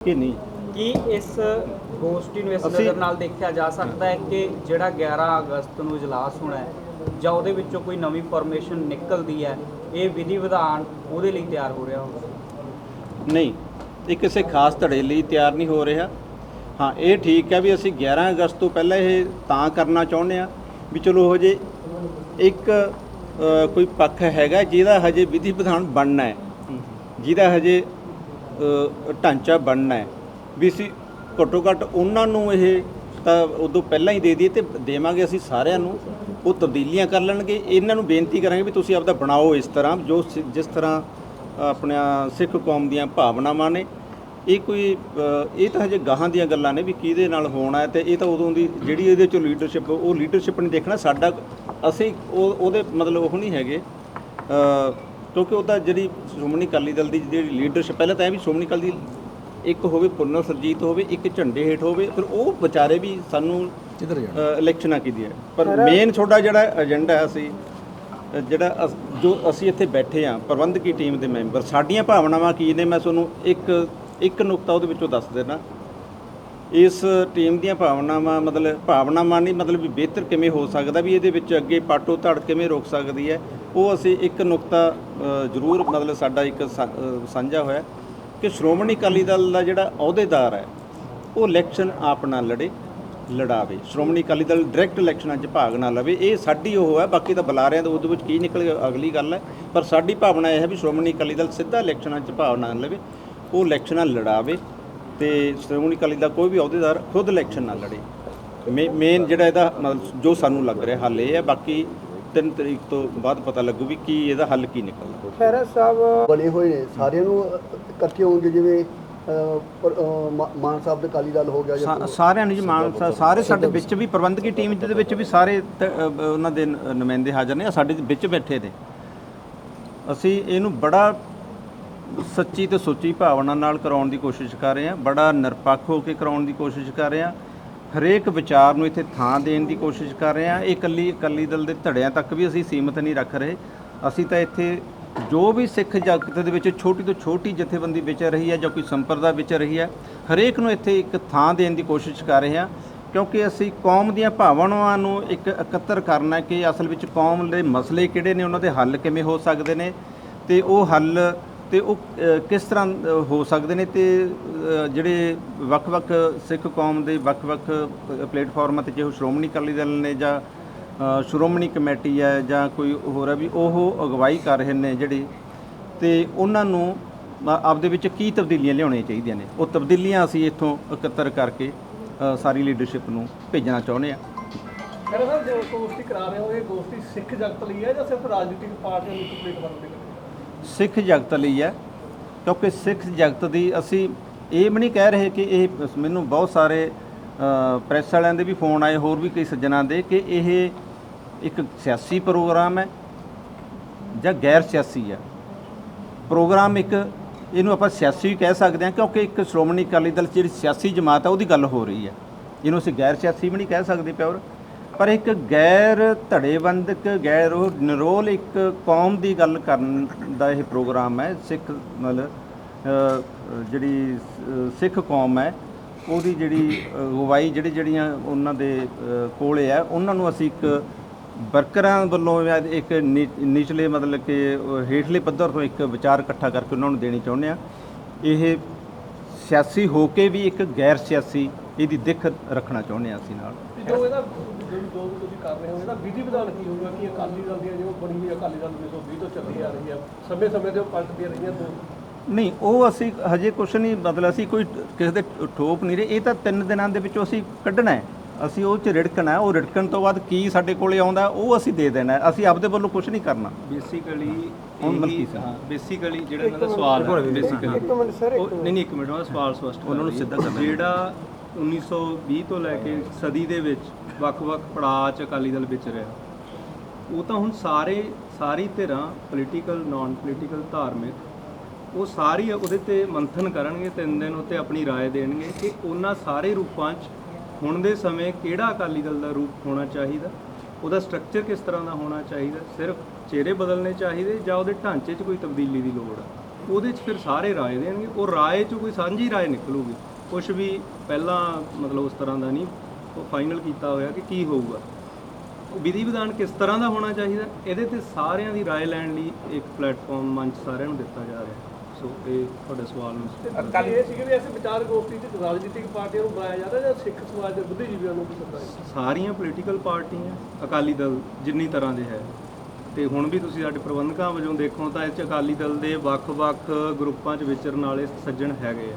ਕਿ ਨਹੀਂ? ਕੀ ਇਸ ਗੋਸ਼ਟੀ ਨੂੰ ਇਸ ਅਸੀਂ- ਨਜ਼ਰ ਨਾਲ ਦੇਖਿਆ ਜਾ ਸਕਦਾ ਹੈ ਕਿ ਜਿਹੜਾ 11 ਅਗਸਤ ਨੂੰ ਇਜਲਾਸ ਹੋਣਾ ਹੈ ਜਾਂ ਉਹਦੇ ਵਿੱਚੋਂ ਕੋਈ ਨਵੀਂ ਫਾਰਮੇਸ਼ਨ ਨਿਕਲਦੀ ਹੈ ਇਹ ਵਿਧੀ ਵਿਧਾਨ ਉਹਦੇ ਲਈ ਤਿਆਰ ਹੋ ਰਿਹਾ ਹੋਵੇ ਨਹੀਂ ਇਹ ਕਿਸੇ ਖਾਸ ਧੜੇ ਲਈ ਤਿਆਰ ਨਹੀਂ ਹੋ ਰਿਹਾ। ਹਾਂ ਇਹ ਠੀਕ ਹੈ ਵੀ ਅਸੀਂ 11 ਅਗਸਤ ਤੋਂ ਪਹਿਲਾਂ ਇਹ ਤਾਂ ਕਰਨਾ ਚਾਹੁੰਦੇ ਆ ਵੀ ਚਲੋ ਹੋ ਜੇ ਇੱਕ ਕੋਈ ਪੱਖ ਹੈਗਾ ਜਿਹਦਾ ਹਜੇ ਵਿਧੀ ਵਿਧਾਨ ਬਣਨਾ ਹੈ। ਜਿਹਦਾ ਹਜੇ ਢਾਂਚਾ ਬਣਨਾ ਹੈ। ਵੀ ਅਸੀਂ ਘੱਟੋ ਘੱਟ ਉਹਨਾਂ ਨੂੰ ਇਹ ਤਾਂ ਉਦੋਂ ਪਹਿਲਾਂ ਹੀ ਦੇ ਦਈਏ ਤੇ ਦੇਵਾਂਗੇ ਅਸੀਂ ਸਾਰਿਆਂ ਨੂੰ। ਉਹ ਤਬਦੀਲੀਆਂ ਕਰ ਲੈਣਗੇ। ਇਹਨਾਂ ਨੂੰ ਬੇਨਤੀ ਕਰਾਂਗੇ ਵੀ ਤੁਸੀਂ ਆਪਦਾ ਬਣਾਓ ਇਸ ਤਰ੍ਹਾਂ, ਜੋ ਜਿਸ ਤਰ੍ਹਾਂ ਆਪਣਾ ਸਿੱਖ ਕੌਮ ਦੀਆਂ ਭਾਵਨਾਵਾਂ ਨੇ। ਇਹ ਕੋਈ ਇਹ ਤਾਂ ਹਜੇ ਗਾਹਾਂ ਦੀਆਂ ਗੱਲਾਂ ਨੇ ਵੀ ਕਿਹਦੇ ਨਾਲ ਹੋਣਾ ਹੈ ਤੇ ਇਹ ਤਾਂ ਉਦੋਂ ਦੀ ਜਿਹੜੀ ਇਹਦੇ ਚੋਂ ਲੀਡਰਸ਼ਿਪ ਉਹ ਲੀਡਰਸ਼ਿਪ ਨੇ ਦੇਖਣਾ। ਸਾਡਾ, ਅਸੀਂ ਉਹ, ਉਹਦੇ ਮਤਲਬ ਉਹ ਨਹੀਂ ਹੈਗੇ। ਕਿਉਂਕਿ ਉਹਦਾ ਜਿਹੜੀ ਸ਼੍ਰੋਮਣੀ ਅਕਾਲੀ ਦਲ ਦੀ ਜਿਹੜੀ ਲੀਡਰਸ਼ਿਪ ਪਹਿਲਾਂ ਤਾਂ ਇਹ ਵੀ ਸ਼੍ਰੋਮਣੀ ਅਕਾਲੀ ਦੀ ਇੱਕ ਹੋਵੇ ਪੁਨਰ ਸਰਜੀਤ ਹੋਵੇ ਇੱਕ ਝੰਡੇ ਹੇਠ ਹੋਵੇ ਫਿਰ ਉਹ ਵਿਚਾਰੇ ਵੀ ਸਾਨੂੰ ਕਿੱਧਰ ਅ, ਇਲੈਕਸ਼ਨਾਂ ਕੀ ਹੈ। ਪਰ ਮੇਨ ਤੁਹਾਡਾ ਜਿਹੜਾ ਏਜੰਡਾ ਹੈ ਅਸੀਂ ਜਿਹੜਾ ਅਸ- ਜੋ ਅਸੀਂ ਇੱਥੇ ਬੈਠੇ ਆ ਪ੍ਰਬੰਧਕੀ ਟੀਮ ਦੇ ਮੈਂਬਰ ਸਾਡੀਆਂ ਭਾਵਨਾਵਾਂ ਕੀ ਨੇ? ਮੈਂ ਤੁਹਾਨੂੰ ਇੱਕ ਇੱਕ ਨੁਕਤਾ ਉਹਦੇ ਵਿੱਚੋਂ ਦੱਸ ਦੇਣਾ ਇਸ ਟੀਮ ਦੀਆਂ ਭਾਵਨਾਵਾਂ, ਮਤਲਬ ਭਾਵਨਾਵਾਂ ਨਹੀਂ, ਮਤਲਬ ਵੀ ਬਿਹਤਰ ਕਿਵੇਂ ਹੋ ਸਕਦਾ ਵੀ ਇਹਦੇ ਵਿੱਚ ਅੱਗੇ ਪਾਟੋ ਧੜ ਕਿਵੇਂ ਰੋਕ ਸਕਦੀ ਹੈ, ਉਹ ਅਸੀਂ ਇੱਕ ਨੁਕਤਾ ਜ਼ਰੂਰ ਮਤਲਬ ਸਾਡਾ ਇੱਕ ਸਾ- ਸਾਂਝਾ ਹੋਇਆ ਕਿ ਸ਼੍ਰੋਮਣੀ ਅਕਾਲੀ ਦਲ ਦਾ ਜਿਹੜਾ ਅਹੁਦੇਦਾਰ ਹੈ, ਉਹ ਇਲੈਕਸ਼ਨ ਆਪ ਨਾ ਲੜੇ, ਲੜਾਵੇ। ਸ਼੍ਰੋਮਣੀ ਅਕਾਲੀ ਦਲ ਡਾਇਰੈਕਟ ਇਲੈਕਸ਼ਨਾਂ 'ਚ ਭਾਗ ਨਾ ਲਵੇ, ਇਹ ਸਾਡੀ ਉਹ ਹੈ, ਬਾਕੀ ਤਾਂ ਬੁਲਾਰਿਆਂ ਦਾ ਉਹਦੇ ਵਿੱਚ ਕੀ ਨਿਕਲ ਗਿਆ, ਅਗਲੀ ਗੱਲ ਹੈ। ਪਰ ਸਾਡੀ ਭਾਵਨਾ ਇਹ ਹੈ ਵੀ ਸ਼੍ਰੋਮਣੀ ਅਕਾਲੀ ਦਲ ਸਿੱਧਾ ਇਲੈਕਸ਼ਨਾਂ 'ਚ ਭਾਗ ਨਾ ਲਵੇ, ਉਹ ਇਲੈਕਸ਼ਨਾਂ ਲੜਾਵੇ। ਤੇ ਸ਼੍ਰੋਮਣੀ ਅਕਾਲੀ ਦਾ ਕੋਈ ਵੀ ਅਹੁਦੇਦਾਰ ਖੁਦ ਇਲੈਕਸ਼ਨ ਨਾ ਲੜੇ। ਮੇਨ ਜਿਹੜਾ ਇਹਦਾ ਮਤਲਬ ਜੋ ਸਾਨੂੰ ਲੱਗ ਰਿਹਾ ਹੱਲ ਇਹ ਹੈ ਬਾਕੀ 3 ਤਰੀਕ ਤੋਂ ਬਾਅਦ ਪਤਾ ਲੱਗੂ ਵੀ ਕੀ ਇਹਦਾ ਹੱਲ ਕੀ ਨਿਕਲਦਾ। ਖੈਰਾ ਸਾਹਿਬ ਬਣੇ ਹੋਏ ਨੇ ਸਾਰਿਆਂ ਨੂੰ ਇਕੱਠੇ ਹੋਣਗੇ ਜਿਵੇਂ ਮਾਨ ਸਾਹਿਬ ਦੇ ਅਕਾਲੀ ਦਲ ਹੋ ਗਿਆ ਜਾਂ ਸਾਰਿਆਂ ਨੂੰ ਜੀ ਮਾਨ ਸਾਰੇ ਸਾਡੇ ਵਿੱਚ ਵੀ ਪ੍ਰਬੰਧਕੀ ਟੀਮ ਦੇ ਵਿੱਚ ਵੀ ਸਾਰੇ ਉਹਨਾਂ ਦੇ ਨੁਮਾਇੰਦੇ ਹਾਜ਼ਰ ਨੇ ਸਾਡੇ ਵਿੱਚ ਬੈਠੇ ਨੇ। ਅਸੀਂ ਇਹਨੂੰ ਬੜਾ ਸੱਚੀ ਤੇ ਸੁੱਚੀ ਭਾਵਨਾ ਨਾਲ ਕਰਾਉਣ ਦੀ ਕੋਸ਼ਿਸ਼ ਕਰ ਰਹੇ ਹਾਂ, ਬੜਾ ਨਿਰਪੱਖ ਹੋ ਕੇ ਕਰਾਉਣ ਦੀ ਕੋਸ਼ਿਸ਼ ਕਰ ਰਹੇ ਹਾਂ। ਹਰੇਕ ਵਿਚਾਰ ਨੂੰ ਇੱਥੇ ਥਾਂ ਦੇਣ ਦੀ ਕੋਸ਼ਿਸ਼ ਕਰ ਰਹੇ ਹਾਂ। ਇਹ ਇਕੱਲੀ ਇਕੱਲੀ ਦਲ ਦੇ ਧੜਿਆਂ ਤੱਕ ਵੀ ਅਸੀਂ ਸੀਮਤ ਨਹੀਂ ਰੱਖ ਰਹੇ। ਅਸੀਂ ਤਾਂ ਇੱਥੇ ਜੋ ਵੀ ਸਿੱਖ ਜਗਤ ਦੇ ਵਿੱਚ ਛੋਟੀ ਤੋਂ ਛੋਟੀ ਜਥੇਬੰਦੀ ਵਿਚਰ ਰਹੀ ਹੈ ਜਾਂ ਕੋਈ ਸੰਪਰਦਾ ਵਿਚਰ ਰਹੀ ਹੈ, ਹਰੇਕ ਨੂੰ ਇੱਥੇ ਇੱਕ ਥਾਂ ਦੇਣ ਦੀ ਕੋਸ਼ਿਸ਼ ਕਰ ਰਹੇ ਹਾਂ। ਕਿਉਂਕਿ ਅਸੀਂ ਕੌਮ ਦੀਆਂ ਭਾਵਨਾਵਾਂ ਨੂੰ ਇੱਕ ਇਕੱਤਰ ਕਰਨਾ ਕਿ ਅਸਲ ਵਿੱਚ ਕੌਮ ਦੇ ਮਸਲੇ ਕਿਹੜੇ ਨੇ, ਉਹਨਾਂ ਦੇ ਹੱਲ ਕਿਵੇਂ ਹੋ ਸਕਦੇ ਨੇ। ਤੇ ਉਹ ਹੱਲ ਤੇ ਉਹ ਕਿਸ ਤਰ੍ਹਾਂ ਹੋ ਸਕਦੇ ਨੇ ਤੇ ਜਿਹੜੇ ਵੱਖ-ਵੱਖ ਸਿੱਖ ਕੌਮ ਦੇ ਵੱਖ-ਵੱਖ ਪਲੇਟਫਾਰਮਾਂ ਤੇ ਜਿਹੋ ਸ਼੍ਰੋਮਣੀ ਅਕਾਲੀ ਦਲ ਨੇ ਜਾਂ ਸ਼੍ਰੋਮਣੀ ਕਮੇਟੀ ਹੈ ਜਾਂ ਕੋਈ ਹੋਰ ਹੈ ਵੀ, ਉਹ ਅਗਵਾਈ ਕਰ ਰਹੇ ਨੇ ਜਿਹੜੇ, ਤੇ ਉਹਨਾਂ ਨੂੰ ਆਪਦੇ ਵਿੱਚ ਕੀ ਤਬਦੀਲੀਆਂ ਲਿਆਉਣੀਆਂ ਚਾਹੀਦੀਆਂ ਨੇ? ਉਹ ਤਬਦੀਲੀਆਂ ਅਸੀਂ ਇੱਥੋਂ ਇਕੱਤਰ ਕਰਕੇ ਸਾਰੀ ਲੀਡਰਸ਼ਿਪ ਨੂੰ ਭੇਜਣਾ ਚਾਹੁੰਦੇ ਹਾਂ। ਸਰ ਜੋ ਗੋਸ਼ਟੀ ਕਰਾ ਰਹੇ ਹੋ, ਇਹ ਗੋਸ਼ਟੀ ਸਿੱਖ ਜਗਤ ਲਈ ਹੈ ਜਾਂ ਸਿਰਫ ਰਾਜਨੀਤਿਕ ਪਾਰਟੀਆਂ ਨੂੰ ਪਲੇਟਫਾਰਮ ਦੇ ਲਈ ਸਿੱਖ ਜਗਤ ਲਈ ਹੈ ਕਿਉਂਕਿ ਸਿੱਖ ਜਗਤ ਦੀ ਅਸੀਂ ਇਹ ਵੀ ਨਹੀਂ ਕਹਿ ਰਹੇ ਕਿ ਇਹ ਮੈਨੂੰ ਬਹੁਤ ਸਾਰੇ ਅ, ਪ੍ਰੈਸ ਵਾਲਿਆਂ ਦੇ ਵੀ ਫੋਨ ਆਏ ਹੋਰ ਵੀ ਕਈ ਸੱਜਣਾਂ ਦੇ ਕਿ ਇਹ ਇੱਕ ਸਿਆਸੀ ਪ੍ਰੋਗਰਾਮ ਹੈ ਜਾਂ ਗੈਰ ਸਿਆਸੀ ਹੈ। ਪ੍ਰੋਗਰਾਮ ਇੱਕ ਇਹਨੂੰ ਆਪਾਂ ਸਿਆਸੀ ਵੀ ਕਹਿ ਸਕਦੇ ਹਾਂ ਕਿਉਂਕਿ ਇੱਕ ਸ਼੍ਰੋਮਣੀ ਅਕਾਲੀ ਦਲ 'ਚ ਜਿਹੜੀ ਸਿਆਸੀ ਜਮਾਤ ਹੈ ਉਹਦੀ ਗੱਲ ਹੋ ਰਹੀ ਹੈ। ਇਹਨੂੰ ਅਸੀਂ ਗੈਰ ਸਿਆਸੀ ਵੀ ਨਹੀਂ ਕਹਿ ਸਕਦੇ ਪਿਓਰ। ਪਰ ਇੱਕ ਗੈਰ ਧੜੇਬੰਦਕ ਗੈਰ ਉਹ ਨਿਰੋਲ ਇੱਕ ਕੌਮ ਦੀ ਗੱਲ ਕਰਨ ਦਾ ਇਹ ਪ੍ਰੋਗਰਾਮ ਹੈ ਸਿੱਖ ਮਤਲਬ ਜਿਹੜੀ ਸਿੱਖ ਕੌਮ ਹੈ ਉਹਦੀ ਜਿਹੜੀ ਅਗਵਾਈ ਜਿਹੜੀ ਜਿਹੜੀਆਂ ਉਹਨਾਂ ਦੇ ਅ, ਕੋਲੇ ਹੈ ਉਹਨਾਂ ਨੂੰ ਅਸੀਂ ਇੱਕ ਵਰਕਰਾਂ ਵੱਲੋਂ ਜਾਂ ਇੱਕ ਨੀ- ਨਿਚਲੇ ਮਤਲਬ ਕਿ ਹੇਠਲੇ ਪੱਧਰ ਤੋਂ ਇੱਕ ਵਿਚਾਰ ਇਕੱਠਾ ਕਰਕੇ ਉਹਨਾਂ ਨੂੰ ਦੇਣੀ ਚਾਹੁੰਦੇ ਆ ਇਹ ਸਿਆਸੀ ਹੋ ਕੇ ਵੀ ਇੱਕ ਗੈਰ ਸਿਆਸੀ ਇਹਦੀ ਦਿੱਖ ਰੱਖਣਾ ਚਾਹੁੰਦੇ ਆ ਅਸੀਂ ਨਾਲ। ਜੋ ਇਹਦਾ ਜੋ ਜੋ ਵੀ ਤੁਸੀਂ ਕਰ ਰਹੇ ਹੋ ਇਹਦਾ ਵਿਧੀ ਵਿਧਾਨ ਕੀ ਹੋਊਗਾ ਕਿ ਅਕਾਲੀ ਦਲ ਦੀਆਂ ਜੋ ਬਣੀ ਹੋਈ ਅਕਾਲੀ ਦਲ 1920 ਤੋਂ ਚੱਲੀ ਆ ਰਹੀ ਹੈ ਸਮੇਂ ਸਮੇਂ ਤੇ ਉਹ ਪਲਟਦੀਆਂ ਰਹੀਆਂ ਦੋ ਨਹੀਂ ਉਹ ਅਸੀਂ ਹਜੇ ਕੁਛ ਨਹੀਂ ਮਤਲਬ ਅਸੀਂ ਕੋਈ ਕਿਸੇ ਦੇ ਠੋਪ ਨਹੀਂ ਰਹੇ। ਇਹ ਤਾਂ ਤਿੰਨ ਦਿਨਾਂ ਦੇ ਵਿੱਚੋਂ ਅਸੀਂ ਕੱਢਣਾ ਹੈ। ਅਸੀਂ ਉਹ ਚ ਰਿੜਕਣਾ ਹੈ। ਉਹ ਰਿੜਕਣ ਤੋਂ ਬਾਅਦ ਕੀ ਸਾਡੇ ਕੋਲੇ ਆਉਂਦਾ ਉਹ ਅਸੀਂ ਦੇ ਦੇਣਾ ਹੈ। ਅਸੀਂ ਆਪਦੇ ਵੱਲੋਂ ਕੁਝ ਨਹੀਂ ਕਰਨਾ। ਬੇਸਿਕਲੀ ਹੁਣ ਮਲਕੀ ਸਿੰਘ। ਹਾਂ ਬੇਸਿਕਲੀ ਜਿਹੜਾ ਇਹਨਾਂ ਦਾ ਸਵਾਲ ਹੈ ਬੇਸਿਕਲੀ ਇੱਕ ਮਿੰਟ ਸਰ ਇੱਕ ਨਹੀਂ ਨਹੀਂ ਇੱਕ ਮਿੰਟ ਉਹਦਾ ਸਵਾਲ ਸਪਸ਼ਟ ਉਹਨਾਂ ਨੂੰ ਸਿੱਧਾ। ਕਰਨਾ। ਜਿਹੜਾ 1920 ਤੋਂ ਲੈ ਕੇ ਸਦੀ ਦੇ ਵਿੱਚ ਵੱਖ-ਵੱਖ ਪੜਾਅ 'ਚ ਅਕਾਲੀ ਦਲ ਵਿੱਚ ਰਿਹਾ ਉਹ ਤਾਂ ਹੁਣ ਸਾਰੇ ਸਾਰੀ ਧਿਰਾਂ ਪੋਲੀਟੀਕਲ ਨਾਨ ਪੋਲੀਟੀਕਲ ਧਾਰਮਿਕ ਉਹ ਸਾਰੀ ਉਹਦੇ ਤੇ ਮੰਥਨ ਕਰਨਗੇ ਤਿੰਨ ਦਿਨ ਉੱਤੇ ਆਪਣੀ رائے ਦੇਣਗੇ ਕਿ ਉਹਨਾਂ ਸਾਰੇ ਰੂਪਾਂ 'ਚ ਹੁਣ ਦੇ ਸਮੇਂ ਕਿਹੜਾ ਅਕਾਲੀ ਦਲ ਦਾ ਰੂਪ ਹੋਣਾ ਚਾਹੀਦਾ ਉਹਦਾ ਸਟਰਕਚਰ ਕਿਸ ਤਰ੍ਹਾਂ ਦਾ ਹੋਣਾ ਚਾਹੀਦਾ ਸਿਰਫ ਚਿਹਰੇ ਬਦਲਨੇ ਚਾਹੀਦੇ ਜਾਂ ਉਹਦੇ ਢਾਂਚੇ 'ਚ ਕੋਈ ਤਬਦੀਲੀ ਦੀ ਲੋੜ ਹੈ ਉਹਦੇ 'ਚ ਫਿਰ ਸਾਰੇ ਰਾਏ ਦੇਣਗੇ ਉਹ ਰਾਏ 'ਚ ਕੋਈ ਸਾਂਝੀ ਰਾਏ ਨਿਕਲੂਗੀ ਕੁਝ ਵੀ ਪਹਿਲਾਂ ਮਤਲਬ ਉਸ ਤਰ੍ਹਾਂ ਦਾ ਨਹੀਂ ਉਹ ਫਾਈਨਲ ਕੀਤਾ ਹੋਇਆ ਕਿ ਕੀ ਹੋਊਗਾ। ਵਿਧੀ ਵਿਧਾਨ ਕਿਸ ਤਰ੍ਹਾਂ ਦਾ ਹੋਣਾ ਚਾਹੀਦਾ ਇਹਦੇ ਤੇ ਸਾਰਿਆਂ ਦੀ ਰਾਏ ਲੈਣ ਲਈ ਇੱਕ ਪਲੇਟਫਾਰਮ ਮੰਚ ਸਾਰਿਆਂ ਨੂੰ ਦਿੱਤਾ ਜਾ ਰਿਹਾ। ਸੋ ਇਹ ਤੁਹਾਡੇ ਸਵਾਲ ਨੂੰ ਅਕਾਲੀ ਇਹ ਸੀਗੇ ਵੀ ਐਸੇ ਵਿਚਾਰ ਗੋਸ਼ਟੀ ਚ ਰਾਜਨੀਤਿਕ ਪਾਰਟੀਆਂ ਨੂੰ ਬੁਲਾਇਆ ਜਾਂਦਾ ਜਾਂ ਸਿੱਖ ਸਮਾਜ ਦੇ ਬੁੱਧੀਜੀਵੀਆਂ ਨੂੰ ਸੱਦਾ ਸਾਰੀਆਂ ਪੋਲੀਟੀਕਲ ਪਾਰਟੀਆਂ ਅਕਾਲੀ ਦਲ ਜਿੰਨੀ ਤਰ੍ਹਾਂ ਦੇ ਹੈ। ਤੇ ਹੁਣ ਵੀ ਤੁਸੀਂ ਸਾਡੇ ਪ੍ਰਬੰਧਕਾਂ ਵਜੋਂ ਦੇਖੋ ਤਾਂ ਇਹ 'ਚ ਅਕਾਲੀ ਦਲ ਦੇ ਵੱਖ-ਵੱਖ ਗਰੁੱਪਾਂ 'ਚ ਵਿਚਰਨ ਵਾਲੇ ਸੱਜਣ ਹੈਗੇ ਆ।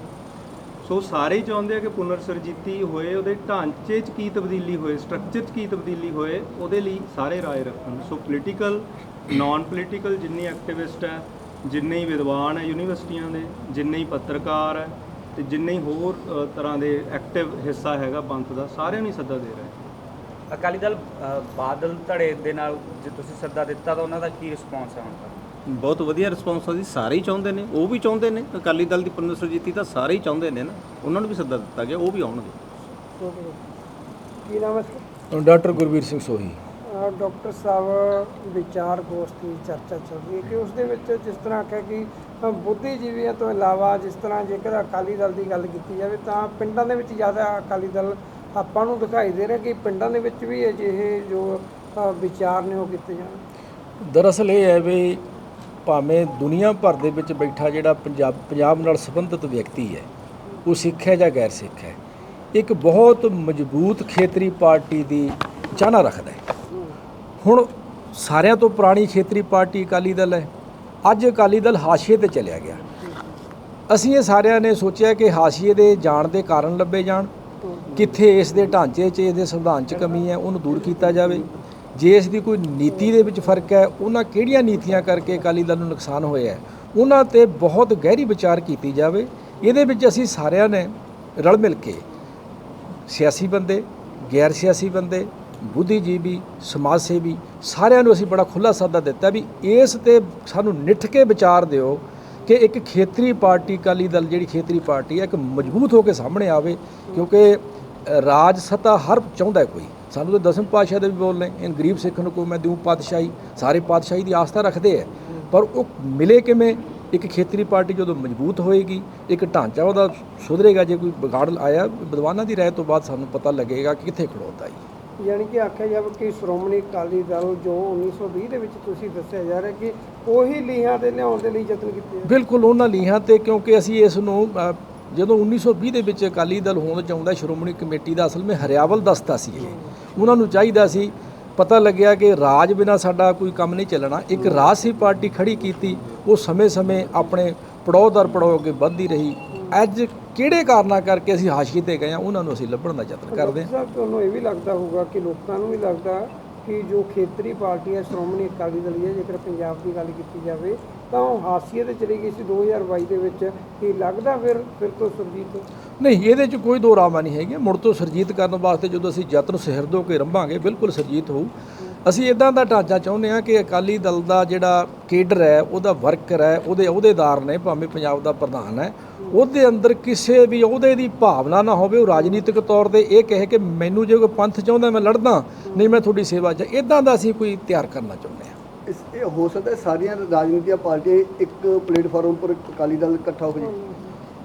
ਸੋ ਸਾਰੇ ਚਾਹੁੰਦੇ ਆ ਕਿ ਪੁਨਰ ਸਰਜੀਤੀ ਹੋਏ, ਉਹਦੇ ਢਾਂਚੇ 'ਚ ਕੀ ਤਬਦੀਲੀ ਹੋਏ ਸਟਰਕਚਰ 'ਚ ਕੀ ਤਬਦੀਲੀ ਹੋਏ, ਉਹਦੇ ਲਈ ਸਾਰੇ ਰਾਏ ਰੱਖਣ। ਸੋ ਪੋਲੀਟੀਕਲ ਨਾਨ ਪੋਲੀਟੀਕਲ ਜਿੰਨੀ ਐਕਟਿਵਿਸਟ ਹੈ, ਜਿੰਨੇ ਹੀ ਵਿਦਵਾਨ ਹੈ ਯੂਨੀਵਰਸਿਟੀਆਂ ਦੇ, ਜਿੰਨੇ ਹੀ ਪੱਤਰਕਾਰ ਹੈ, ਤੇ ਜਿੰਨੇ ਹੀ ਹੋਰ ਤਰ੍ਹਾਂ ਦੇ ਐਕਟਿਵ ਹਿੱਸਾ ਹੈਗਾ ਪੰਥ ਦਾ, ਸਾਰਿਆਂ ਨੂੰ ਹੀ ਸੱਦਾ ਦੇ ਰਿਹਾ ਅਕਾਲੀ ਦਲ ਬਾਦਲ ਧੜੇ ਦੇ ਨਾਲ ਜੇ ਤੁਸੀਂ ਸੱਦਾ ਦਿੱਤਾ ਤਾਂ ਉਹਨਾਂ ਦਾ ਕੀ ਰਿਸਪੌਂਸ ਹੈ ਹੁਣ ਤੱਕ? ਬਹੁਤ ਵਧੀਆ ਰਿਸਪੌਂਸ ਆ ਜੀ ਸਾਰੇ ਹੀ ਚਾਹੁੰਦੇ ਨੇ ਉਹ ਵੀ ਚਾਹੁੰਦੇ ਨੇ ਅਕਾਲੀ ਦਲ ਦੀ ਪੁਨਰ ਸਰਜੀਤੀ ਤਾਂ ਸਾਰੇ ਹੀ ਚਾਹੁੰਦੇ ਨੇ ਨਾ ਉਹਨਾਂ ਨੂੰ ਵੀ ਸੱਦਾ ਦਿੱਤਾ ਗਿਆ ਉਹ ਵੀ ਆਉਣਗੇ। ਕੀ ਨਾਮ ਹੈ ਸਰ? ਡਾਕਟਰ ਗੁਰਵੀਰ ਸਿੰਘ ਸੋਹੀ। ਅਹ ਡਾਕਟਰ ਸਾਹਿਬ ਵਿਚਾਰ ਗੋਸ਼ਟੀ ਚਰਚਾ ਚੱਲ ਰਹੀ ਹੈ ਕਿ ਉਸ ਦੇ ਵਿੱਚ ਜਿਸ ਤਰ੍ਹਾਂ ਆਖਿਆ ਕਿ ਅਹ ਬੁੱਧੀਜੀਵੀਆਂ ਤੋਂ ਇਲਾਵਾ ਜਿਸ ਤਰ੍ਹਾਂ ਜੇਕਰ ਅਕਾਲੀ ਦਲ ਦੀ ਗੱਲ ਕੀਤੀ ਜਾਵੇ ਤਾਂ ਪਿੰਡਾਂ ਦੇ ਵਿੱਚ ਜ਼ਿਆਦਾ ਅਕਾਲੀ ਦਲ ਆਪਾਂ ਨੂੰ ਦਿਖਾਈ ਦੇ ਰਿਹਾ ਕਿ ਪਿੰਡਾਂ ਦੇ ਵਿੱਚ ਵੀ ਅਜਿਹੇ ਜੋ ਵਿਚਾਰ ਨੇ ਉਹ ਕੀਤੇ ਜਾਣ। ਦਰਅਸਲ ਇਹ ਹੈ ਵੀ ਭਾਵੇਂ ਦੁਨੀਆ ਭਰ ਦੇ ਵਿੱਚ ਬੈਠਾ ਜਿਹੜਾ ਪੰਜਾਬ ਪੰਜਾਬ ਨਾਲ ਸੰਬੰਧਿਤ ਵਿਅਕਤੀ ਹੈ, ਉਹ ਸਿੱਖ ਹੈ ਜਾਂ ਗੈਰ ਸਿੱਖ ਹੈ, ਇੱਕ ਬਹੁਤ ਮਜ਼ਬੂਤ ਖੇਤਰੀ ਪਾਰਟੀ ਦੀ ਚਾਹਨਾ ਰੱਖਦਾ ਹੈ। ਹੁਣ ਸਾਰਿਆਂ ਤੋਂ ਪੁਰਾਣੀ ਖੇਤਰੀ ਪਾਰਟੀ ਅਕਾਲੀ ਦਲ ਹੈ। ਅੱਜ ਅਕਾਲੀ ਦਲ ਹਾਸ਼ੀਏ ਤੇ ਚਲਿਆ ਗਿਆ। ਅਸੀਂ ਇਹ ਸਾਰਿਆਂ ਨੇ ਸੋਚਿਆ ਕਿ ਹਾਸ਼ੀਏ ਦੇ ਜਾਣ ਦੇ ਕਾਰਨ ਲੱਭੇ ਜਾਣ, ਕਿੱਥੇ ਇਸ ਦੇ ਢਾਂਚੇ 'ਚ ਇਸ ਦੇ ਸੰਵਿਧਾਨ 'ਚ ਕਮੀ ਹੈ, ਉਹਨੂੰ ਦੂਰ ਕੀਤਾ ਜਾਵੇ। ਜੇ ਇਸ ਦੀ ਕੋਈ ਨੀਤੀ ਦੇ ਵਿੱਚ ਫ਼ਰਕ ਹੈ, ਉਹਨਾਂ ਕਿਹੜੀਆਂ ਨੀਤੀਆਂ ਕਰਕੇ ਅਕਾਲੀ ਦਲ ਨੂੰ ਨੁਕਸਾਨ ਹੋਇਆ ਉਹਨਾਂ ਤੇ ਬਹੁਤ ਗਹਿਰੀ ਵਿਚਾਰ ਕੀਤੀ ਜਾਵੇ। ਇਹਦੇ ਵਿੱਚ ਅਸੀਂ ਸਾਰਿਆਂ ਨੇ ਰਲ ਮਿਲ ਕੇ ਸਿਆਸੀ ਬੰਦੇ, ਗੈਰ ਸਿਆਸੀ ਬੰਦੇ, ਬੁੱਧੀਜੀਵੀ ਸਮਾਜ ਸੇਵੀ ਸਾਰਿਆਂ ਨੂੰ ਅਸੀਂ ਬੜਾ ਖੁੱਲਾ ਸੱਦਾ ਦਿੱਤਾ ਵੀ ਇਸ ਤੇ ਸਾਨੂੰ ਨਿੱਠ ਕੇ ਵਿਚਾਰ ਦਿਓ ਕਿ ਇੱਕ ਖੇਤਰੀ ਪਾਰਟੀ, ਅਕਾਲੀ ਦਲ ਜਿਹੜੀ ਖੇਤਰੀ ਪਾਰਟੀ ਹੈ, ਇੱਕ ਮਜ਼ਬੂਤ ਹੋ ਕੇ ਸਾਹਮਣੇ ਆਵੇ ਕਿਉਂਕਿ ਰਾਜ ਸੱਤਾ ਹਰ ਚਾਹੁੰਦਾ ਕੋਈ। ਸਾਨੂੰ ਤਾਂ ਦਸਮ ਪਾਤਸ਼ਾਹ ਦੇ ਵੀ ਬੋਲ ਨੇ ਇਹ ਗਰੀਬ ਸਿੱਖ ਨੂੰ ਕੋ ਮੈਂ ਦਿਉ ਪਾਤਸ਼ਾਹੀ ਸਾਰੇ ਪਾਤਸ਼ਾਹੀ ਦੀ ਆਸਥਾ ਰੱਖਦੇ ਹੈ ਪਰ ਉਹ ਮਿਲੇ ਕਿਵੇਂ? ਇੱਕ ਖੇਤਰੀ ਪਾਰਟੀ ਜਦੋਂ ਮਜ਼ਬੂਤ ਹੋਏਗੀ ਇੱਕ ਢਾਂਚਾ ਉਹਦਾ ਸੁਧਰੇਗਾ ਜੇ ਕੋਈ ਵਿਗਾੜ ਆਇਆ ਵਿਦਵਾਨਾਂ ਦੀ ਰਾਏ ਤੋਂ ਬਾਅਦ ਸਾਨੂੰ ਪਤਾ ਲੱਗੇਗਾ ਕਿ ਕਿੱਥੇ ਖੜੋਤਾ ਹੈ ਯਾਨੀ ਕਿ ਆਖਿਆ ਜਾਵੇ ਕਿ ਸ਼੍ਰੋਮਣੀ ਅਕਾਲੀ ਦਲ ਜੋ 1920 ਦੇ ਵਿੱਚ ਤੁਸੀਂ ਦੱਸਿਆ ਜਾ ਰਿਹਾ ਕਿ ਉਹੀ ਲੀਹਾਂ ਤੇ ਲਿਆਉਣ ਦੇ ਲਈ ਯਤਨ ਕੀਤੇ ਆ। ਬਿਲਕੁਲ ਉਹਨਾਂ ਲੀਹਾਂ ਤੇ ਕਿਉਂਕਿ ਅਸੀਂ ਇਸ ਨੂੰ ਜਦੋਂ 1920 ਦੇ ਵਿੱਚ ਅਕਾਲੀ ਦਲ ਹੋਂਦ ਚਾਹੁੰਦਾ ਸ਼੍ਰੋਮਣੀ ਕਮੇਟੀ ਦਾ ਅਸਲ ਵਿੱਚ ਹਰਿਆਵਲ ਦਸਤਾ ਸੀ ਇਹ। ਉਹਨਾਂ ਨੂੰ ਚਾਹੀਦਾ ਸੀ ਪਤਾ ਲੱਗਿਆ ਕਿ ਰਾਜ ਬਿਨਾ ਸਾਡਾ ਕੋਈ ਕੰਮ ਨਹੀਂ ਚੱਲਣਾ। ਇੱਕ ਰਾਜਸੀ ਪਾਰਟੀ ਖੜੀ ਕੀਤੀ ਉਹ ਸਮੇਂ-ਸਮੇਂ ਆਪਣੇ ਪੜਾਅ ਦਰ ਪੜਾਅ ਅੱਗੇ ਵੱਧਦੀ ਰਹੀ। ਅੱਜ ਕਿਹੜੇ ਕਾਰਨਾਂ ਕਰਕੇ ਅਸੀਂ ਹਾਸ਼ੀਏ ਤੇ ਗਏ ਆ ਉਹਨਾਂ ਨੂੰ ਅਸੀਂ ਲੱਭਣ ਦਾ ਯਤਨ ਕਰਦੇ ਹਾਂ। ਤੁਹਾਨੂੰ ਇਹ ਵੀ ਲੱਗਦਾ ਹੋਊਗਾ ਕਿ ਲੋਕਾਂ ਨੂੰ ਵੀ ਲੱਗਦਾ ਕਿ ਜੋ ਖੇਤਰੀ ਪਾਰਟੀ ਹੈ ਸ਼੍ਰੋਮਣੀ ਅਕਾਲੀ ਦਲ ਹੈ ਜੇਕਰ ਪੰਜਾਬ ਦੀ ਗੱਲ ਕੀਤੀ ਜਾਵੇ ਤਾਂ ਉਹ ਹਾਸੀਏ ਤੇ ਚਲੀ ਗਈ ਸੀ 2022 ਦੇ ਵਿੱਚ। ਕੀ ਲੱਗਦਾ ਫਿਰ ਫਿਰ ਤੋਂ ਸੁਰਜੀਤ? ਨਹੀਂ, ਇਹਦੇ 'ਚ ਕੋਈ ਦੋ ਰਾਵਾਂ ਨਹੀਂ ਹੈਗੀਆਂ। ਮੁੜ ਤੋਂ ਸਰਜੀਤ ਕਰਨ ਵਾਸਤੇ ਜਦੋਂ ਅਸੀਂ ਯਤਨ ਸਿਰਦੋ ਕੇ ਰੰਭਾਂਗੇ, ਬਿਲਕੁਲ ਸਰਜੀਤ ਹੋਊ। ਅਸੀਂ ਇਦਾਂ ਦਾ ਢਾਂਚਾ ਚਾਹੁੰਦੇ ਹਾਂ ਕਿ ਅਕਾਲੀ ਦਲ ਦਾ ਜਿਹੜਾ ਕੇਡਰ ਹੈ, ਉਹਦਾ ਵਰਕਰ ਹੈ, ਉਹਦੇ ਅਹੁਦੇਦਾਰ ਨੇ, ਭਾਵੇਂ ਪੰਜਾਬ ਦਾ ਪ੍ਰਧਾਨ ਹੈ, ਉਹਦੇ ਅੰਦਰ ਕਿਸੇ ਵੀ ਅਹੁਦੇ ਦੀ ਭਾਵਨਾ ਨਾ ਹੋਵੇ। ਉਹ ਰਾਜਨੀਤਿਕ ਤੌਰ ਤੇ ਇਹ ਕਹੇ ਕਿ ਮੈਨੂੰ ਜੇ ਕੋਈ ਪੰਥ ਚਾਹੁੰਦਾ ਮੈਂ ਲੜਦਾ, ਨਹੀਂ ਮੈਂ ਤੁਹਾਡੀ ਸੇਵਾ 'ਚ। ਇਦਾਂ ਦਾ ਅਸੀਂ ਕੋਈ ਤਿਆਰ ਕਰਨਾ ਚਾਹੁੰਦੇ ਹਾਂ। ਇਸ, ਇਹ ਹੋ ਸਕਦਾ ਸਾਰੀਆਂ ਰਾਜਨੀਤਿਕ ਪਾਰਟੀਆਂ ਇੱਕ ਪਲੇਟਫਾਰਮ ਉੱਪਰ ਅਕਾਲੀ ਦਲ ਇਕੱਠਾ ਹੋ ਜਾਵੇ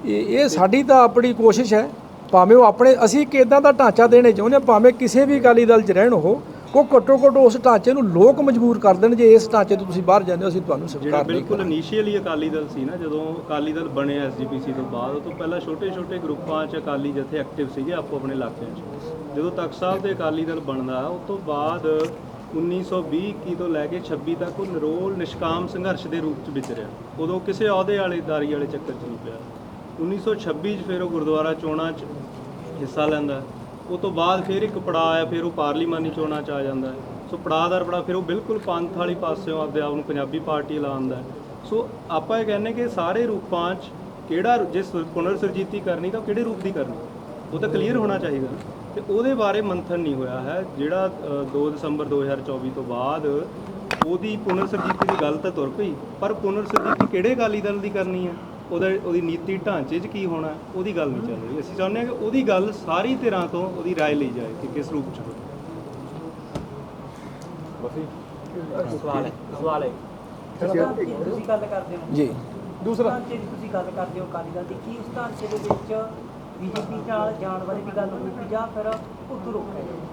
ਇਹ ਇਹ ਸਾਡੀ ਤਾਂ ਆਪਣੀ ਕੋਸ਼ਿਸ਼ ਹੈ। ਭਾਵੇਂ ਉਹ ਆਪਣੇ ਅਸੀਂ ਇੱਕ ਇਦਾਂ ਦਾ ਢਾਂਚਾ ਦੇਣੇ ਚਾਹੁੰਦੇ ਭਾਵੇਂ ਕਿਸੇ ਵੀ ਅਕਾਲੀ ਦਲ 'ਚ ਰਹਿਣ ਉਹ ਉਹ ਘੱਟੋ ਘੱਟ ਉਸ ਢਾਂਚੇ ਨੂੰ ਲੋਕ ਮਜਬੂਰ ਕਰ ਦੇਣ ਜੇ ਇਸ ਢਾਂਚੇ ਤੋਂ ਤੁਸੀਂ ਬਾਹਰ ਜਾਂਦੇ ਹੋ ਅਸੀਂ ਤੁਹਾਨੂੰ ਸਵੀਕਾਰ ਨਹੀਂ ਬਿਲਕੁਲ ਇਨੀਸ਼ੀਅਲੀ ਅਕਾਲੀ ਦਲ ਸੀ ਨਾ ਜਦੋਂ ਅਕਾਲੀ ਦਲ ਬਣਿਆ ਐਸਜੀਪੀਸੀ ਤੋਂ ਬਾਅਦ ਉਹ ਤੋਂ ਪਹਿਲਾਂ ਛੋਟੇ-ਛੋਟੇ ਗਰੁੱਪਾਂ 'ਚ ਅਕਾਲੀ ਜਥੇ ਐਕਟਿਵ ਸੀਗੇ ਆਪੋ ਆਪਣੇ ਇਲਾਕਿਆਂ 'ਚ। ਜਦੋਂ ਤਖਤ ਸਾਹਿਬ ਤੇ ਅਕਾਲੀ ਦਲ ਬਣਦਾ ਉਸ ਤੋਂ ਬਾਅਦ 1920 ਕੀ ਤੋਂ ਲੈ ਕੇ 26 ਤੱਕ ਉਹ ਨਿਰੋਲ ਨਿਸ਼ਕਾਮ ਸੰਘਰਸ਼ ਦੇ ਰੂਪ 'ਚ ਵਿਚਰਿਆ। ਉਦੋਂ ਕਿਸੇ ਅਹੁਦੇ ਵਾਲੇ ਦਾਰੀ ਵਾਲੇ ਚੱਕਰ 'ਚ ਨਹੀਂ ਪਿਆ। 1926 'ਚ ਫਿਰ ਉਹ ਗੁਰਦੁਆਰਾ ਚੋਣਾਂ 'ਚ ਹਿੱਸਾ ਲੈਂਦਾ ਉਹ ਤੋਂ ਬਾਅਦ ਫਿਰ ਇੱਕ ਪੜਾਅ ਆਇਆ ਫਿਰ ਉਹ ਪਾਰਲੀਮਾਨੀ ਚੋਣਾਂ 'ਚ ਆ ਜਾਂਦਾ ਸੋ ਪੜਾਅ ਦਰ ਪੜਾਅ ਫਿਰ ਉਹ ਬਿਲਕੁਲ ਪੰਥ ਵਾਲੀ ਪਾਸਿਓਂ ਆਪਦੇ ਆਪ ਨੂੰ ਪੰਜਾਬੀ ਪਾਰਟੀ ਲਾਉਂਦਾ ਹੈ। ਸੋ ਆਪਾਂ ਇਹ ਕਹਿੰਦੇ ਕਿ ਸਾਰੇ ਰੂਪਾਂ 'ਚ ਕਿਹੜਾ ਰੂ- ਜੇ ਪੁਨਰ ਸਰਜੀਤੀ ਕਰਨੀ ਤਾਂ ਉਹ ਕਿਹੜੇ ਰੂਪ ਦੀ ਕਰਨੀ? ਉਹ ਤਾਂ ਕਲੀਅਰ ਹੋਣਾ ਚਾਹੀਦਾ ਤੇ ਉਹਦੇ ਬਾਰੇ ਮੰਥਨ ਨਹੀਂ ਹੋਇਆ ਹੈ। ਜਿਹੜਾ ਅ, 2 ਦਸੰਬਰ 2024 ਤੋਂ ਬਾਅਦ ਉਹਦੀ ਪੁਨਰ ਸਰਜੀਤੀ ਦੀ ਗੱਲ ਤਾਂ ਤੁਰ ਪਈ ਪਰ ਪੁਨਰ ਸਰਜੀਤੀ ਕਿਹੜੇ ਅਕਾਲੀ ਦਲ ਦੀ ਕਰਨੀ ਹੈ? ਉਹਦਾ ਉਹਦੀ ਨੀਤੀ ਢਾਂਚੇ 'ਚ ਕੀ ਹੋਣਾ ਹੈ, ਉਹਦੀ ਗੱਲ ਨਹੀਂ ਚੱਲ ਰਹੀ ਅਸੀਂ ਚਾਹੁੰਦੇ ਹਾਂ ਕਿ ਉਹਦੀ ਗੱਲ ਸਾਰੀ ਧਿਰਾਂ ਤੋਂ ਉਹਦੀ رائے ਲਈ ਜਾਏ ਕਿ ਕਿਸ ਰੂਪ 'ਚ ਹੋਵੇ ਸਵਾਲ ਹੈ ਸਵਾਲ ਹੈ ਤੁਸੀਂ ਗੱਲ ਕਰਦੇ ਹੋ ਜੀ ਦੂਸਰਾ ਢਾਂਚੇ ਦੀ ਤੁਸੀਂ ਗੱਲ ਕਰਦੇ ਹੋ ਅਕਾਲੀ ਦਲ ਦੀ ਕੀ ਉਸ ਢਾਂਚੇ ਦੇ ਵਿੱਚ ਬੀਜੇਪੀ ਨਾਲ ਜਾਣ ਬਾਰੇ ਵੀ ਗੱਲ ਹੋਊਗੀ ਜਾਂ ਫਿਰ ਉਦੋਂ ਰੋਕਿਆ ਜਾਊਗਾ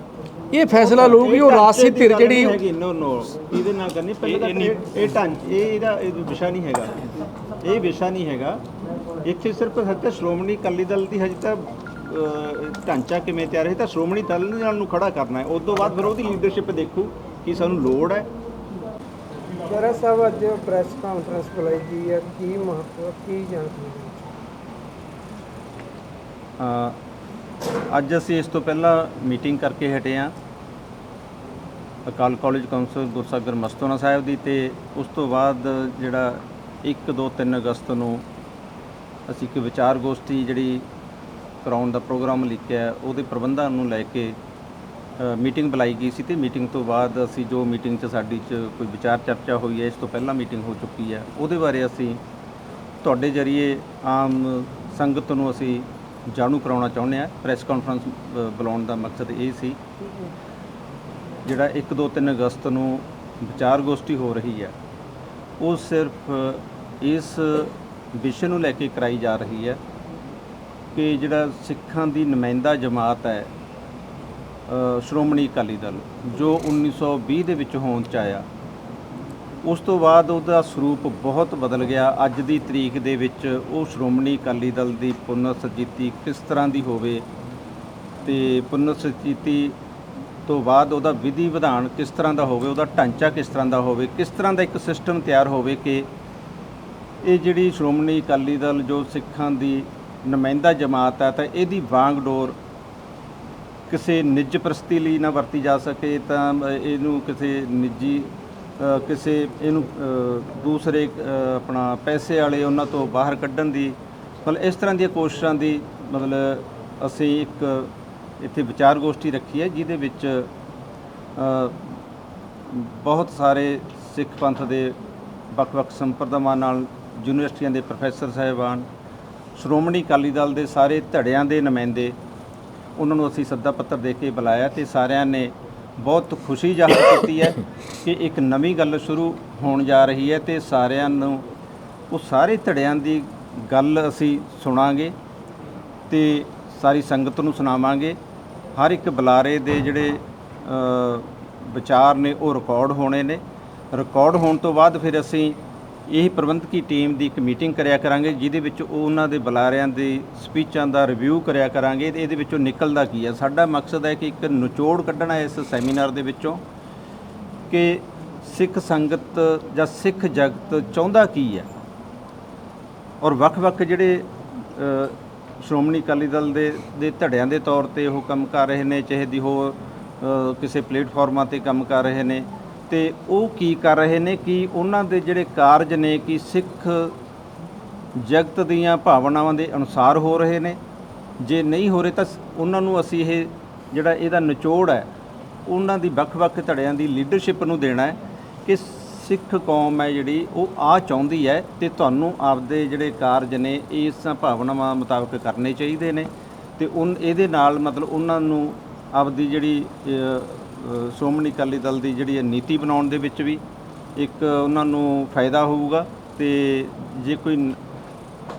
ਇਹ ਫੈਸਲਾ ਲਊਗੀ ਉਹ ਰਾਜਸੀ ਧਿਰ ਜਿਹੜੀ ਹੈਗੀ ਨੋ ਨੋ ਇਹਦੇ ਨਾਲ ਕਰਨੀ ਪਹਿਲਾਂ ਤਾਂ ਇਹ ਇਹ ਢਾਂਚ ਇਹ ਇਹਦਾ ਇਹ ਵਿਸ਼ਾ ਨਹੀਂ ਹੈਗਾ ਇਹ ਵਿਸ਼ਾ ਨਹੀਂ ਹੈਗਾ। ਇੱਥੇ ਸਿਰਫ ਹਜੇ ਸ਼੍ਰੋਮਣੀ ਅਕਾਲੀ ਦਲ ਦੀ ਹਜੇ ਤਾਂ ਢਾਂਚਾ ਕਿਵੇਂ ਤਿਆਰ ਹੈ ਤਾਂ ਸ਼੍ਰੋਮਣੀ ਦਲ ਨਾਲ ਨੂੰ ਖੜਾ ਕਰਨਾ ਹੈ। ਉਸ ਤੋਂ ਬਾਅਦ ਫਿਰ ਉਹਦੀ ਲੀਡਰਸ਼ਿਪ ਦੇਖੂ ਕਿ ਸਾਨੂੰ ਲੋੜ ਹੈ। ਜਰਾ ਸਾਹਿਬ ਅੱਜ ਪ੍ਰੈਸ ਕਾਨਫਰੰਸ ਬੁਲਾਈ ਗਈ ਹੈ। ਕੀ ਮਹੱਤਵ ਕੀ ਜਾਣਕਾਰੀ ਅੱਜ ਅਸੀਂ ਇਸ ਤੋਂ ਪਹਿਲਾਂ ਮੀਟਿੰਗ ਕਰਕੇ ਹਟੇ ਹਾਂ। ਅਕਾਲ ਕਾਲਜ ਕਾਉਂਸਲ ਗੁਰਸਾਗਰ ਮਸਤੋਨਾ ਸਾਹਿਬ ਦੀ ਤੇ ਉਸ ਤੋਂ ਬਾਅਦ ਜਿਹੜਾ 1 2 3 ਅਗਸਤ ਨੂੰ ਅਸੀਂ ਇੱਕ ਵਿਚਾਰ ਗੋਸ਼ਟੀ ਜਿਹੜੀ ਕਰਾਉਣ ਦਾ ਪ੍ਰੋਗਰਾਮ ਲਿਖਿਆ ਉਹਦੇ ਪ੍ਰਬੰਧਾਂ ਨੂੰ ਲੈ ਕੇ ਮੀਟਿੰਗ ਬੁਲਾਈ ਗਈ ਸੀ ਤੇ ਮੀਟਿੰਗ ਤੋਂ ਬਾਅਦ ਅਸੀਂ ਜੋ ਮੀਟਿੰਗ 'ਚ ਸਾਡੀ 'ਚ ਕੋਈ ਵਿਚਾਰ ਚਰਚਾ ਹੋਈ ਹੈ ਇਸ ਤੋਂ ਪਹਿਲਾਂ ਮੀਟਿੰਗ ਹੋ ਚੁੱਕੀ ਹੈ ਉਹਦੇ ਬਾਰੇ ਅਸੀਂ ਤੁਹਾਡੇ ਜਰੀਏ ਆਮ ਸੰਗਤ ਨੂੰ ਅਸੀਂ ਜਾਣੂ ਕਰਾਉਣਾ ਚਾਹੁੰਦੇ ਆ ਪ੍ਰੈਸ ਕਾਨਫਰੰਸ ਅ, ਬੁਲਾਉਣ ਦਾ ਮਕਸਦ ਇਹ ਸੀ ਜਿਹੜਾ 1 2 3 ਅਗਸਤ ਨੂੰ ਵਿਚਾਰ ਗੋਸ਼ਟੀ ਹੋ ਰਹੀ ਹੈ ਉਹ ਸਿਰਫ ਇਸ ਵਿਸ਼ੇ ਨੂੰ ਲੈ ਕੇ ਕਰਾਈ ਜਾ ਰਹੀ ਹੈ ਕਿ ਜਿਹੜਾ ਸਿੱਖਾਂ ਦੀ ਨੁਮਾਇੰਦਾ ਜਮਾਤ ਹੈ ਸ਼੍ਰੋਮਣੀ ਅਕਾਲੀ ਦਲ, ਜੋ 1920 ਦੇ ਵਿੱਚ ਹੋਂਦ ਚ ਆਇਆ, ਉਸ ਤੋਂ ਬਾਅਦ ਉਹਦਾ ਸਰੂਪ ਬਹੁਤ ਬਦਲ ਗਿਆ। ਅੱਜ ਦੀ ਤਰੀਕ ਦੇ ਵਿੱਚ ਉਹ ਸ਼੍ਰੋਮਣੀ ਅਕਾਲੀ ਦਲ ਦੀ ਪੁਨਰ ਸਰਜੀਤੀ ਕਿਸ ਤਰ੍ਹਾਂ ਦੀ ਹੋਵੇ ਤੇ ਪੁਨਰ ਸਰਜੀਤੀ ਤੋਂ ਬਾਅਦ ਉਹਦਾ ਵਿਧੀ ਵਿਧਾਨ ਕਿਸ ਤਰ੍ਹਾਂ ਦਾ ਹੋਵੇ, ਉਹਦਾ ਢਾਂਚਾ ਕਿਸ ਤਰ੍ਹਾਂ ਦਾ ਹੋਵੇ, ਕਿਸ ਤਰ੍ਹਾਂ ਦਾ ਇੱਕ ਸਿਸਟਮ ਤਿਆਰ ਹੋਵੇ ਕਿ ਇਹ ਜਿਹੜੀ ਸ਼੍ਰੋਮਣੀ ਅਕਾਲੀ ਦਲ ਜੋ ਸਿੱਖਾਂ ਦੀ ਨੁਮਾਇੰਦਾ ਜਮਾਤ ਹੈ, ਤਾਂ ਇਹਦੀ ਵਾਂਗਡੋਰ ਕਿਸੇ ਨਿੱਜ ਪ੍ਰਸਤੀ ਲਈ ਨਾ ਵਰਤੀ ਜਾ ਸਕੇ, ਤਾਂ ਇਹਨੂੰ ਕਿਸੇ ਨਿੱਜੀ ਕਿਸੇ ਇਹਨੂੰ ਦੂਸਰੇ ਆਪਣਾ ਪੈਸੇ ਵਾਲੇ ਉਹਨਾਂ ਤੋਂ ਬਾਹਰ ਕੱਢਣ ਦੀ, ਮਤਲਬ ਇਸ ਤਰ੍ਹਾਂ ਦੀਆਂ ਕੋਸ਼ਿਸ਼ਾਂ ਦੀ ਮਤਲਬ ਅਸੀਂ ਇੱਕ ਇੱਥੇ ਵਿਚਾਰ ਗੋਸ਼ਟੀ ਰੱਖੀ ਹੈ, ਜਿਹਦੇ ਵਿੱਚ ਬਹੁਤ ਸਾਰੇ ਸਿੱਖ ਪੰਥ ਦੇ ਵੱਖ-ਵੱਖ ਸੰਪਰਦਾਵਾਂ ਨਾਲ ਯੂਨੀਵਰਸਿਟੀਆਂ ਦੇ ਪ੍ਰੋਫੈਸਰ ਸਾਹਿਬਾਨ, ਸ਼੍ਰੋਮਣੀ ਅਕਾਲੀ ਦਲ ਦੇ ਸਾਰੇ ਧੜਿਆਂ ਦੇ ਨੁਮਾਇੰਦੇ, ਉਹਨਾਂ ਨੂੰ ਅਸੀਂ ਸੱਦਾ ਪੱਤਰ ਦੇ ਕੇ ਬੁਲਾਇਆ ਤੇ ਸਾਰਿਆਂ ਨੇ ਬਹੁਤ ਖੁਸ਼ੀ ਜ਼ਾਹਰ ਕੀਤੀ ਹੈ ਕਿ ਇੱਕ ਨਵੀਂ ਗੱਲ ਸ਼ੁਰੂ ਹੋਣ ਜਾ ਰਹੀ ਹੈ ਤੇ ਸਾਰਿਆਂ ਨੂੰ ਉਹ ਸਾਰੇ ਧੜਿਆਂ ਦੀ ਗੱਲ ਅਸੀਂ ਸੁਣਾਂਗੇ ਤੇ ਸਾਰੀ ਸੰਗਤ ਨੂੰ ਸੁਣਾਵਾਂਗੇ। ਹਰ ਇੱਕ ਬੁਲਾਰੇ ਦੇ ਜਿਹੜੇ ਵਿਚਾਰ ਨੇ ਉਹ ਰਿਕਾਰਡ ਹੋਣੇ ਨੇ। ਰਿਕਾਰਡ ਹੋਣ ਤੋਂ ਬਾਅਦ ਫਿਰ ਅਸੀਂ ਇਹ ਪ੍ਰਬੰਧਕੀ ਟੀਮ ਦੀ ਇੱਕ ਮੀਟਿੰਗ ਕਰਿਆ ਕਰਾਂਗੇ, ਜਿਹਦੇ ਵਿੱਚ ਉਹ ਉਹਨਾਂ ਦੇ ਬੁਲਾਰਿਆਂ ਦੇ ਸਪੀਚਾਂ ਦਾ ਰਿਵਿਊ ਕਰਿਆ ਕਰਾਂਗੇ ਤੇ ਇਹਦੇ ਵਿੱਚੋਂ ਨਿਕਲਦਾ ਕੀ ਹੈ ਸਾਡਾ ਮਕਸਦ ਹੈ ਕਿ ਇੱਕ ਨਿਚੋੜ ਕੱਢਣਾ ਇਸ ਸੈਮੀਨਾਰ ਦੇ ਵਿੱਚੋਂ ਕਿ ਸਿੱਖ ਸੰਗਤ ਜਾਂ ਸਿੱਖ ਜਗਤ ਚਾਹੁੰਦਾ ਕੀ ਹੈ ਔਰ ਵੱਖ-ਵੱਖ ਜਿਹੜੇ ਸ਼੍ਰੋਮਣੀ ਅਕਾਲੀ ਦਲ ਦੇ ਦੇ ਧੜਿਆਂ ਦੇ ਤੌਰ ਤੇ ਉਹ ਕੰਮ ਕਰ ਰਹੇ ਨੇ, ਚਾਹੇ ਦੀ ਹੋਰ ਕਿਸੇ ਪਲੇਟਫਾਰਮਾਂ ਤੇ ਕੰਮ ਕਰ ਰਹੇ ਨੇ। ਤੇ ਉਹ ਕੀ ਕਰ ਰਹੇ ਨੇ ਕਿ ਉਹਨਾਂ ਦੇ ਜਿਹੜੇ ਕਾਰਜ ਨੇ ਕਿ ਸਿੱਖ ਜਗਤ ਦੀਆਂ ਭਾਵਨਾਵਾਂ ਦੇ ਅਨੁਸਾਰ ਹੋ ਰਹੇ ਨੇ। ਜੇ ਨਹੀਂ ਹੋ ਰਹੇ ਤਾਂ ਸ- ਉਹਨਾਂ ਨੂੰ ਅਸੀਂ ਇਹ ਜਿਹੜਾ ਇਹਦਾ ਨਿਚੋੜ ਹੈ, ਉਹਨਾਂ ਦੀ ਵੱਖ-ਵੱਖ ਧੜਿਆਂ ਦੀ ਲੀਡਰਸ਼ਿਪ ਨੂੰ ਦੇਣਾ ਹੈ ਕਿ ਸਿੱਖ ਕੌਮ ਹੈ ਜਿਹੜੀ ਉਹ ਆ ਚਾਹੁੰਦੀ ਹੈ ਤੇ ਤੁਹਾਨੂੰ ਆਪਦੇ ਜਿਹੜੇ ਕਾਰਜ ਨੇ, ਇਸ ਭਾਵਨਾਵਾਂ ਮੁਤਾਬਕ ਕਰਨੇ ਚਾਹੀਦੇ ਨੇ ਤੇ ਉਨ, ਇਹਦੇ ਨਾਲ ਮਤਲਬ ਉਹਨਾਂ ਨੂੰ ਆਪਦੀ ਜਿਹੜੀ ਸ਼੍ਰੋਮਣੀ ਅਕਾਲੀ ਦਲ ਦੀ ਜਿਹੜੀ ਹੈ ਨੀਤੀ ਬਣਾਉਣ ਦੇ ਵਿੱਚ ਵੀ ਇੱਕ ਉਹਨਾਂ ਨੂੰ ਫਾਇਦਾ ਹੋਊਗਾ ਤੇ ਜੇ ਕੋਈ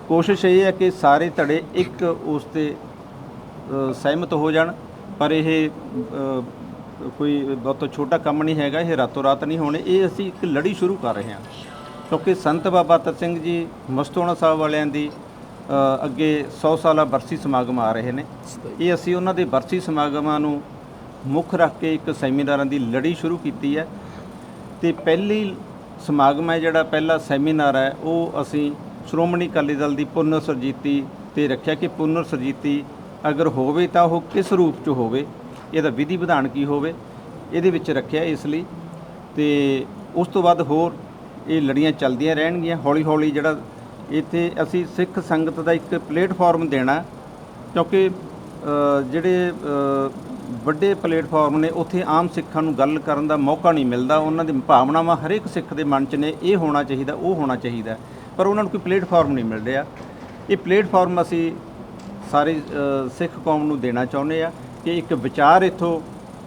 ਕੋਸ਼ਿਸ਼ ਇਹ ਹੈ ਕਿ ਸਾਰੇ ਧੜੇ ਇੱਕ ਉਸ ਤੇ ਸਹਿਮਤ ਹੋ ਜਾਣ, ਪਰ ਇਹ ਕੋਈ ਬਹੁਤ ਛੋਟਾ ਕੰਮ ਨਹੀਂ ਹੈਗਾ, ਇਹ ਰਾਤੋਂ ਰਾਤ ਨਹੀਂ ਹੋਣੇ। ਇਹ ਅਸੀਂ ਇੱਕ ਲੜੀ ਸ਼ੁਰੂ ਕਰ ਰਹੇ ਹਾਂ, ਕਿਉਂਕਿ ਸੰਤ ਬਾਬਾ ਤਰ ਸਿੰਘ ਜੀ ਮਸਤੋਣਾ ਸਾਹਿਬ ਵਾਲਿਆਂ ਦੀ ਅੱਗੇ 100 ਸਾਲਾ ਬਰਸੀ ਸਮਾਗਮ ਆ ਰਹੇ ਨੇ। ਇਹ ਅਸੀਂ ਉਹਨਾਂ ਦੇ ਬਰਸੀ ਸਮਾਗਮਾਂ ਨੂੰ ਮੁੱਖ ਰੱਖ ਕੇ ਇੱਕ ਸੈਮੀਨਾਰਾਂ ਦੀ ਲੜੀ ਸ਼ੁਰੂ ਕੀਤੀ ਹੈ। ਤੇ ਪਹਿਲੀ ਸਮਾਗਮ ਹੈ ਜਿਹੜਾ ਪਹਿਲਾ ਸੈਮੀਨਾਰ ਹੈ, ਉਹ ਅਸੀਂ ਸ਼੍ਰੋਮਣੀ ਅਕਾਲੀ ਦਲ ਦੀ ਪੁਨਰ ਸਰਜੀਤੀ ਤੇ ਰੱਖਿਆ ਕਿ ਪੁਨਰ ਸਰਜੀਤੀ ਅਗਰ ਹੋਵੇ ਤਾਂ ਉਹ ਕਿਸ ਰੂਪ 'ਚ ਹੋਵੇ, ਇਹਦਾ ਵਿਧੀ ਵਿਧਾਨ ਕੀ ਹੋਵੇ, ਇਹਦੇ ਵਿੱਚ ਰੱਖਿਆ ਇਸ ਲਈ। ਤੇ ਉਸ ਤੋਂ ਬਾਅਦ ਹੋਰ ਇਹ ਲੜੀਆਂ ਚੱਲਦੀਆਂ ਰਹਿਣਗੀਆਂ। ਹੌਲੀ ਹੌਲੀ ਜਿਹੜਾ ਇੱਥੇ ਅਸੀਂ ਸਿੱਖ ਸੰਗਤ ਦਾ ਇੱਕ ਪਲੇਟਫਾਰਮ ਦੇਣਾ, ਕਿਉਂਕਿ ਜਿਹੜੇ ਵੱਡੇ ਪਲੇਟਫਾਰਮ ਨੇ ਉੱਥੇ ਆਮ ਸਿੱਖਾਂ ਨੂੰ ਗੱਲ ਕਰਨ ਦਾ ਮੌਕਾ ਨਹੀਂ ਮਿਲਦਾ। ਉਹਨਾਂ ਦੀ ਭਾਵਨਾਵਾਂ ਹਰੇਕ ਸਿੱਖ ਦੇ ਮਨ 'ਚ ਨੇ, ਇਹ ਹੋਣਾ ਚਾਹੀਦਾ, ਉਹ ਹੋਣਾ ਚਾਹੀਦਾ। ਪਰ ਉਹਨਾਂ ਨੂੰ ਕੋਈ ਪਲੇਟਫਾਰਮ ਨਹੀਂ ਮਿਲ ਰਿਹਾ। ਇਹ ਪਲੇਟਫਾਰਮ ਅਸੀਂ ਸਾਰੇ ਸਿੱਖ ਕੌਮ ਨੂੰ ਦੇਣਾ ਚਾਹੁੰਦੇ ਆ ਕਿ ਇੱਕ ਵਿਚਾਰ ਇੱਥੋਂ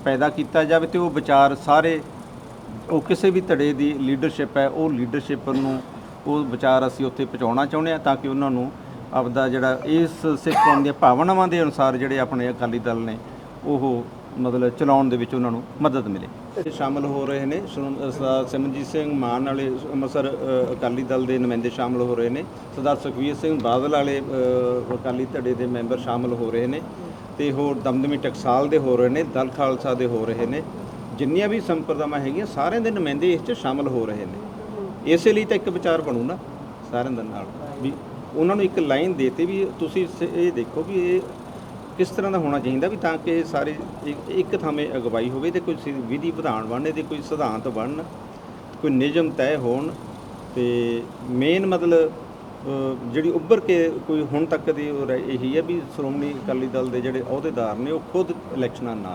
ਪੈਦਾ ਕੀਤਾ ਜਾਵੇ ਤੇ ਉਹ ਵਿਚਾਰ ਸਾਰੇ, ਉਹ ਕਿਸੇ ਵੀ ਧੜੇ ਦੀ ਲੀਡਰਸ਼ਿਪ ਹੈ, ਉਹ ਲੀਡਰਸ਼ਿਪ ਨੂੰ, ਉਹ ਵਿਚਾਰ ਅਸੀਂ ਉੱਥੇ ਪਹੁੰਚਾਉਣਾ ਚਾਹੁੰਦੇ ਹਾਂ ਤਾਂ ਕਿ ਉਹਨਾਂ ਨੂੰ ਆਪਦਾ ਜਿਹੜਾ ਇਸ ਸਿੱਖ ਕੌਮ ਦੀਆਂ ਭਾਵਨਾਵਾਂ ਦੇ ਅਨੁਸਾਰ ਜਿਹੜੇ ਆਪਣੇ ਅਕਾਲੀ ਦਲ ਨੇ ਉਹ ਮਤਲਬ ਚਲਾਉਣ ਦੇ ਵਿੱਚ ਉਹਨਾਂ ਨੂੰ ਮਦਦ ਮਿਲੇ। ਇਹ ਸ਼ਾਮਲ ਹੋ ਰਹੇ ਨੇ ਸ਼੍ਰੋ- ਸਰਦਾਰ ਸਿਮਰਜੀਤ ਸਿੰਘ ਮਾਨ ਵਾਲੇ ਅੰਮ੍ਰਿਤਸਰ ਅਕਾਲੀ ਦਲ ਦੇ ਨੁਮਾਇੰਦੇ ਸ਼ਾਮਲ ਹੋ ਰਹੇ ਨੇ। ਸਰਦਾਰ ਸੁਖਵੀਰ ਸਿੰਘ ਬਾਦਲ ਵਾਲੇ ਅਕਾਲੀ ਧੜੇ ਦੇ ਮੈਂਬਰ ਸ਼ਾਮਲ ਹੋ ਰਹੇ ਨੇ ਤੇ ਹੋਰ ਦਮਦਮੀ ਟਕਸਾਲ ਦੇ ਹੋ ਰਹੇ ਨੇ, ਦਲ ਖਾਲਸਾ ਦੇ ਹੋ ਰਹੇ ਨੇ। ਜਿੰਨੀਆਂ ਵੀ ਸੰਪਰਦਾਵਾਂ ਹੈਗੀਆਂ, ਸਾਰਿਆਂ ਦੇ ਨੁਮਾਇੰਦੇ ਇਸ 'ਚ ਸ਼ਾਮਲ ਹੋ ਰਹੇ ਨੇ। ਇਸੇ ਲਈ ਤਾਂ ਇੱਕ ਵਿਚਾਰ ਬਣੂ ਨਾ ਸਾਰਿਆਂ ਦੇ ਨਾਲ, ਵੀ ਉਹਨਾਂ ਨੂੰ ਇੱਕ ਲਾਈਨ ਦੇਤੇ ਵੀ ਤੁਸੀਂ ਸ- ਇਹ ਦੇਖੋ ਵੀ ਇਹ ਕਿਸ ਤਰ੍ਹਾਂ ਦਾ ਹੋਣਾ ਚਾਹੀਦਾ ਵੀ ਤਾਂ ਕਿ ਇਹ ਸਾਰੇ ਇੱਕ- ਇੱਕ ਥਾਵੇਂ ਅਗਵਾਈ ਹੋਵੇ ਤੇ ਕੋਈ ਸੀ- ਵਿਧੀ ਵਿਧਾਨ ਬਣਨੇ ਤੇ ਕੋਈ ਸਿਧਾਂਤ ਬਣਨ ਕੋਈ ਨਿਯਮ ਤੈਅ ਹੋਣ ਤੇ ਮੇਨ ਮਤਲਬ ਅ, ਜਿਹੜੀ ਉੱਭਰ ਕੇ ਕੋਈ ਹੁਣ ਤੱਕ ਦੀ ਉਹ ਰਹਿ- ਇਹੀ ਹੈ ਵੀ ਸ਼੍ਰੋਮਣੀ ਅਕਾਲੀ ਦਲ ਦੇ ਜਿਹੜੇ ਅਹੁਦੇਦਾਰ ਨੇ ਉਹ ਖੁਦ ਇਲੈਕਸ਼ਨਾਂ ਨਾ